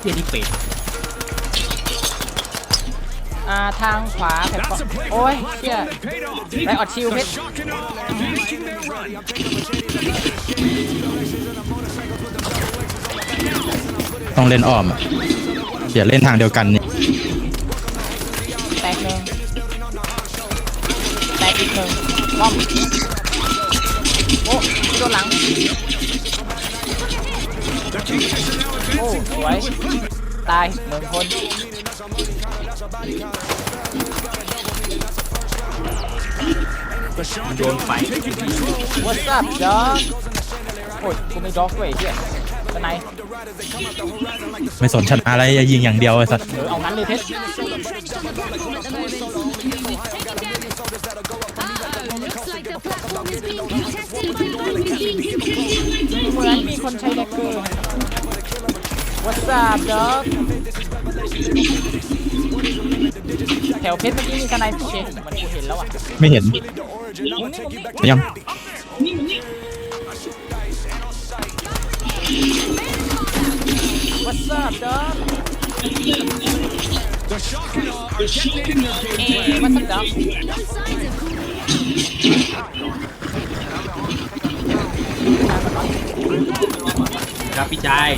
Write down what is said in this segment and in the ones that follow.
เฮียนี่เป็ดอ่าทางขวาแผ่นขวาโอ้ยเชี่ยไรออดชิลเพชรต้องเล่นอ้อมอะเดี๋ยวเล่นทางเดียวกันนี่แตกหนึ่งแตกอีกหนึ่ง ป้อมโอ้โดนหลัง โอ้สวย ตายหนึ่งคนโดนไฟ What's up dog โอ้ยกูไม่ด็อกด้วยไอ้เฮียตะไนไม่สนชนะอะไรอย่ายิงอย่างเดียวไอ้สัสเออเอางั้นเลยเพชร What's up dog แถวเพชรเมื่อกี้มีทนายเชนมันกูเห็นแล้วอะไม่เห็นมึงนี่มึงนี่ยัง What's up dog เอ้ย What's up dog No signs of cool. ครับพี่ชาย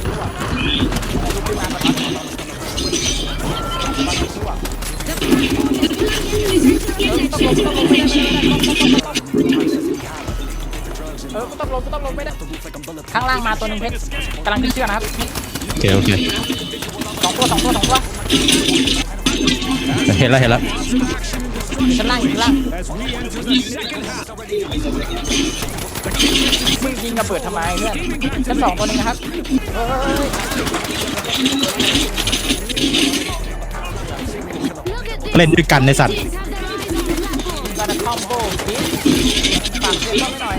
เออกูต้องลงกูต้องลงไม่ได้ข้างล่างมาตัวหนึ่งเพชรกำลังขึ้นเชือกนะครับโอเคโอเคสองตัวสองตัวสองตัวเห็นแล้วเห็นแล้วชั้นล่างอยู่ชั้นล่าง มึงยิงระเบิดทำไมเพื่อนชั้นสองตัวหนึงนะครับเอ้ย Look at this. เล่นด้วยกันในสัตว์ Kids have their eyes on the platform. การคอมโบพีฝากเพื่อนเข้าไปหน่อย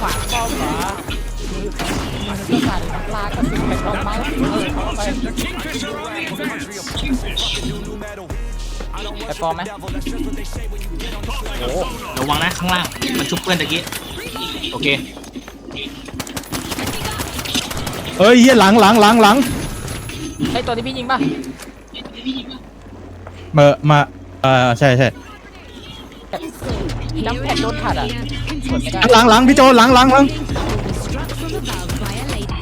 ขวาขวาขวามือก็สั่นน้ำลาก็สิเป็นดอกไม้เออเข้าไป ไปฟอร์มไหมโอ้ระวังนะข้างล่าง มันชุบเพื่อนตะกี้ โอเคเอ้ยเฮียหลังหลังหลังหลังใช่ตัวที่พี่ยิงป่ะเมามาเออใช่ใช่น้ำแข็งโดนขัดอะกดไม่ได้หลังหลังพี่โจหลังหลังหลัง Struck from above by a lady.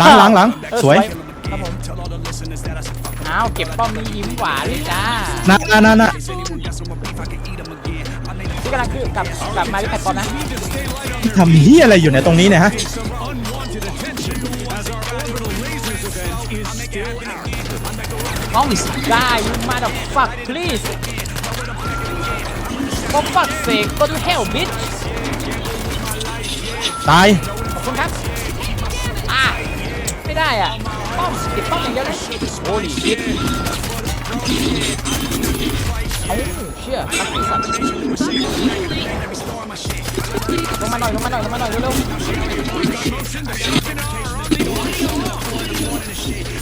หลังหลังหลังเออสวย ครับผม อ้าวเก็บป้อมนี้ยิ้มหวานเลยจ้าน่าน่าน่าน่าที่กำลังคือกลับกลับมาที่แพลตฟอร์มนะทำเฮียอะไรอยู่เนี่ยตรงนี้เนี่ยฮะห้องได้ยูมาด fuck please for fuck sake go to hell bitch ตายขอบคุณครับอะไม่ได้อะ ป้อมติดป้อมอย่างเดียวเลยโอ้ยชิตเอ้าเชื่อทักที่สัตว์ลงมาหน่อยลงมาหน่อยลงมาหน่อยเร็วๆ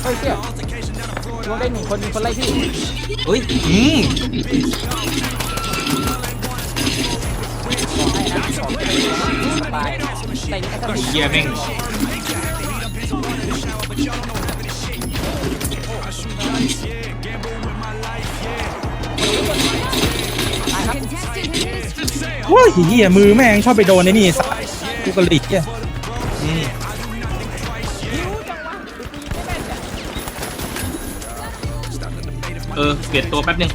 เฮ้ยเชื่อลงได้หนึ่งคนมีคนไล่พี่เฮ้ยอืมสบายใส่นี่ก็ต้องมีเฮียแม่ง โอ้ยเฮียมือแม่งชอบไปโดนในนี่สัตว์กูกระหลิกเนี่ยเออ เปลี่ยนตัวแป๊บนึง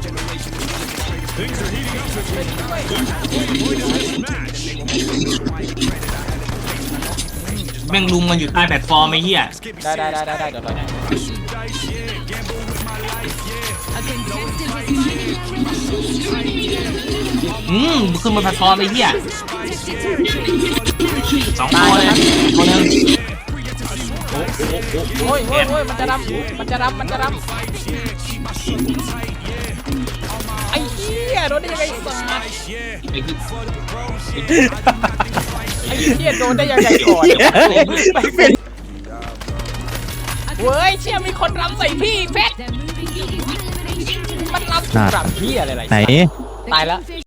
แม่งลุมมันอยู่ใต้แพลตฟอร์มไอ้เหี้ยได้ได้ได้ได้ได้เดี๋ยวรอได้ A contested hit. อืมขึ้นบนแพลตฟอร์มไอ้เหี้ยสองตัวเลยตัวหนึงโอ้โหโอ้โหโอ้ยโอ้ยโอ้ยมันจะรำมันจะรำมันจะรำไอ้เหี้ยโดนได้ยังไงสัสไอ้ที่ไอ้ เหี้ยโดนได้ยังไงก่อนเหี้ยไม่เป็นโเว้ยเชี่ยมีคนรำใส่พี่เพชรมันรำรำพี่อะไรอะไรไหนตายแล้ว Fish